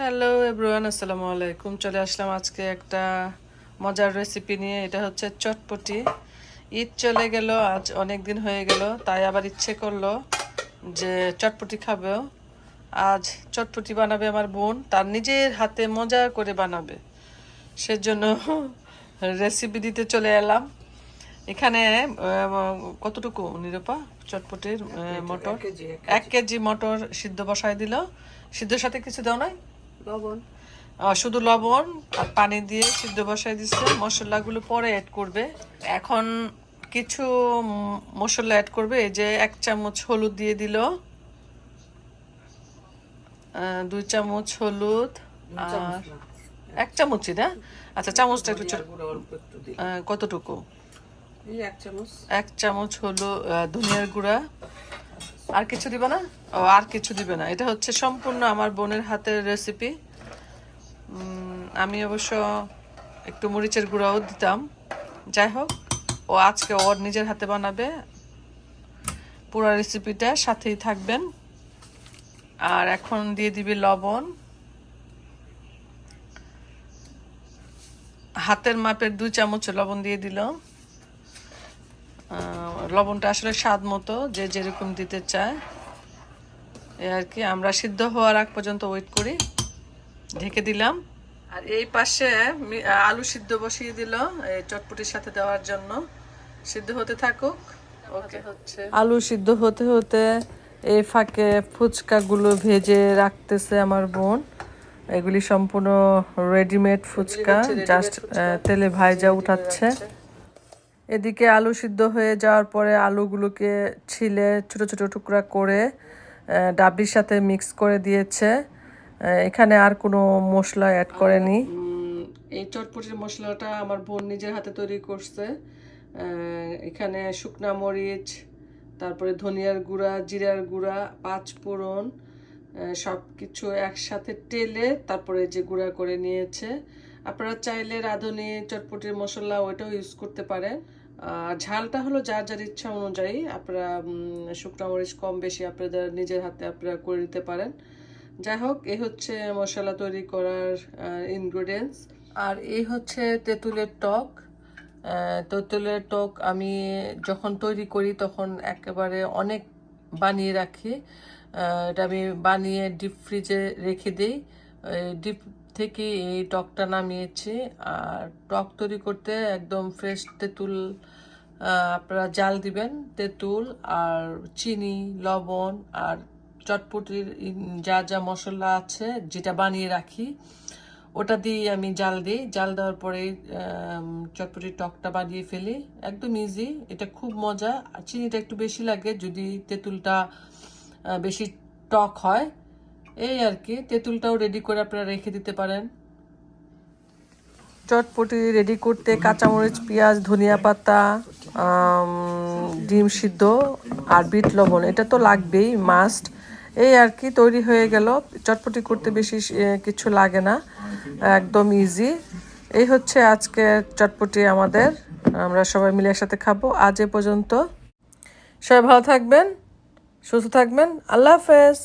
Hello এব্রুয়ান আসসালামু আলাইকুম চলে আসলাম আজকে একটা মজার রেসিপি নিয়ে। এটা হচ্ছে চটপটি। ঈদ চলে গেল আজ অনেক দিন হয়ে গেল তাই আবার ইচ্ছে করল যে চটপটি খাব। আজ চটপটি বানাবে আমার বোন তার নিজের হাতে মজা করে বানাবে। সেজন্য রেসিপি দিতে চলে এলাম। এখানে কতটুকু নিরূপা? চটপটির মটর? এক কেজি মটর সিদ্ধ বসায় দিল। সিদ্ধর সাথে কিছু দাও নাই? লবণ। শুধু লবণ আর পানি দিয়ে সিদ্ধ বসায় দিচ্ছে মশলাগুলো পরে অ্যাড করবে। এখন কিছু মশলা অ্যাড করবে। এই যে এক চামচ হলুদ দিয়ে দিল। দুই চামচ হলুদ আর এক চামচই না? আচ্ছা চামচটা একটু কতটুকু? এক চামচ। এক চামচ হলো ধনিয়ার গুঁড়া। আর কিছু দিবে না? ও, আর কিছু দিবে না। এটা হচ্ছে সম্পূর্ণ আমার বোনের হাতের রেসিপি আমি অবশ্য একটু মরিচের গুঁড়াও দিতাম। যাই হোক, ও আজকে ওর নিজের হাতে বানাবে। পুরো রেসিপিটা সাথেই থাকবেন। আর এখন দিয়ে দিবি লবণ। হাতের মাপের দুই চামচ লবণ দিয়ে দিলাম। লবণটা আসলে স্বাদ মতো যে যেরকম দিতে চায়। এই আর কি আমরা সিদ্ধ হওয়ার আগ পর্যন্ত ওয়েট করি। ঢেকে দিলাম। আর এই পাশে আলু সিদ্ধ বসিয়ে দিল এই চটপটির সাথে দেওয়ার জন্য। সিদ্ধ হতে থাকুক। ওকে হচ্ছে। আলু সিদ্ধ হতে হতে এই ফাঁকে ফুচকাগুলো ভেজে রাখতেছে আমার বোন। এগুলি সম্পূর্ণ রেডিমেড ফুচকা জাস্ট তেলে ভাইজা উঠাচ্ছে। এদিকে আলু সিদ্ধ হয়ে যাওয়ার পরে আলুগুলোকে ছিলে ছোট ছোট টুকরা করে আহ, ডাবলির সাথে মিক্স করে দিয়েছে। এখানে আর কোনো মশলা অ্যাড করেনি। এই চটপটির মশলাটা আমার বোন নিজের হাতে তৈরি করছে। এখানে শুকনা মরিচ তারপরে ধনিয়ার গুঁড়া জিরার গুঁড়া পাঁচ ফোড়ন সব কিছু একসাথে টেলে তারপরে যে গুঁড়া করে নিয়েছে আপনারা চাইলে রাঁধুনি, চটপটির মশলা ওইটাও ইউজ করতে পারেন। আর ঝালটা হলো যার যার ইচ্ছা অনুযায়ী আপনারা শুকনো মরিচ কম বেশি আপনাদের নিজের হাতে আপনারা করে নিতে পারেন। যাই হোক, এই হচ্ছে মশলা তৈরি করার ইনগ্রিডিয়েন্টস আর এই হচ্ছে তেঁতুলের টক। তেঁতুলের টক আমি যখন তৈরি করি তখন একেবারে অনেক বানিয়ে রাখি। এটা আমি বানিয়ে ডিপ ফ্রিজে রেখে দিই। ডিপ থেকে এই টকটা নামিয়েছি। আর টক তৈরি করতে একদম ফ্রেশ তেঁতুল আপনারা জাল দিবেন, তেঁতুল আর চিনি, লবণ আর চটপটির যা যা মশলা আছে যেটা বানিয়ে রাখি, ওটা দিয়ে আমি জাল দিই। জাল দেওয়ার পরে চটপটির টকটা বানিয়ে ফেলি। একদম ইজি এটা খুব মজা। আর চিনিটা একটু বেশি লাগে যদি তেঁতুলটা বেশি টক হয়। এই আর কি, তেঁতুলটাও রেডি করে আপনারা রেখে দিতে পারেন। চটপটি রেডি করতে কাঁচামরিচ, পেঁয়াজ, ধনিয়া পাতা ডিম সিদ্ধ আর বিট লবণ, এটা তো লাগবেই মাস্ট এই আর কি, তৈরি হয়ে গেল। চটপটি করতে বেশি কিছু লাগে না, একদম ইজি এই হচ্ছে আজকে চটপটি আমাদের, আমরা সবাই মিলে একসাথে খাব। আজ এ পর্যন্ত সবাই ভালো থাকবেন, সুস্থ থাকবেন। আল্লাহ হাফেজ।